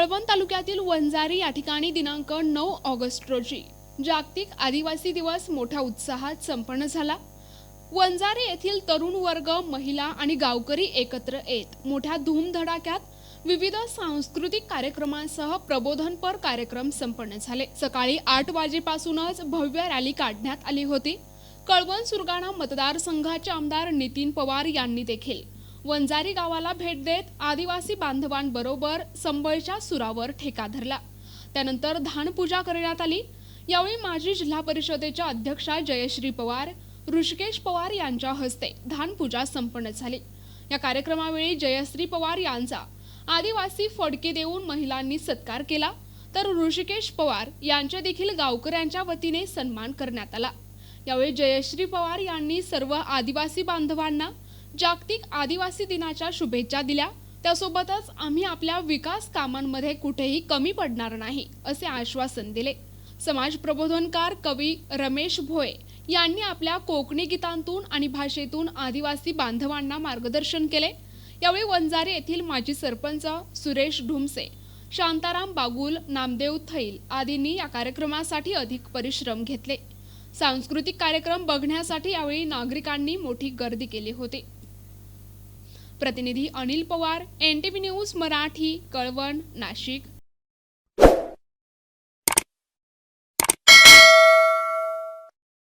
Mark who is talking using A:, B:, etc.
A: कळवण तालुक्यातील वंजारी या ठिकाणी दिनांक नऊ ऑगस्ट रोजी जागतिक आदिवासी दिवस मोठ्या उत्साहात संपन्न झाला. वंजारी येथील तरुण वर्ग महिला आणि गावकरी एकत्र येत मोठ्या धूमधडाक्यात विविध सांस्कृतिक कार्यक्रमांसह प्रबोधनपर कार्यक्रम संपन्न झाले. सकाळी आठ वाजेपासूनच भव्य रॅली काढण्यात आली होती. कळवण सुरगाणा मतदारसंघाचे आमदार नितीन पवार यांनी देखील वंजारी गावाला भेट देत आदिवासी बांधवांबरोबर संबळच्या सुरावर ठेका धरला. त्यानंतर धानपूजा करण्यात आली. यावेळी माजी जिल्हा परिषदेच्या अध्यक्षा जयश्री पवार ऋषिकेश पवार यांच्या हस्ते धानपूजा संपन्न झाली. या कार्यक्रमावेळी जयश्री पवार यांचा आदिवासी फडके देऊन महिलांनी सत्कार केला. तर ऋषिकेश पवार यांचे देखील गावकऱ्यांच्या वतीने सन्मान करण्यात आला. यावेळी जयश्री पवार यांनी सर्व आदिवासी बांधवांना जागतिक आदिवासी दिनाच्या शुभेच्छा दिल्या. त्यासोबतच आम्ही आपल्या विकास कामांमध्ये कुठेही कमी पडणार नाही असे आश्वासन दिले. समाज प्रबोधनकार कवी रमेश भोये यांनी आपल्या कोकणी गीतांतून आणि भाषेतून आदिवासी बांधवांना मार्गदर्शन केले. यावेळी वंजारी येथील माजी सरपंच सुरेश ढुमसे शांताराम बागुल नामदेव थैल आदींनी या कार्यक्रमासाठी अधिक परिश्रम घेतले. सांस्कृतिक कार्यक्रम बघण्यासाठी यावेळी नागरिकांनी मोठी गर्दी केली होती. प्रतिनिधी Anil Pawar N T news Marathi Kalwan Nashik.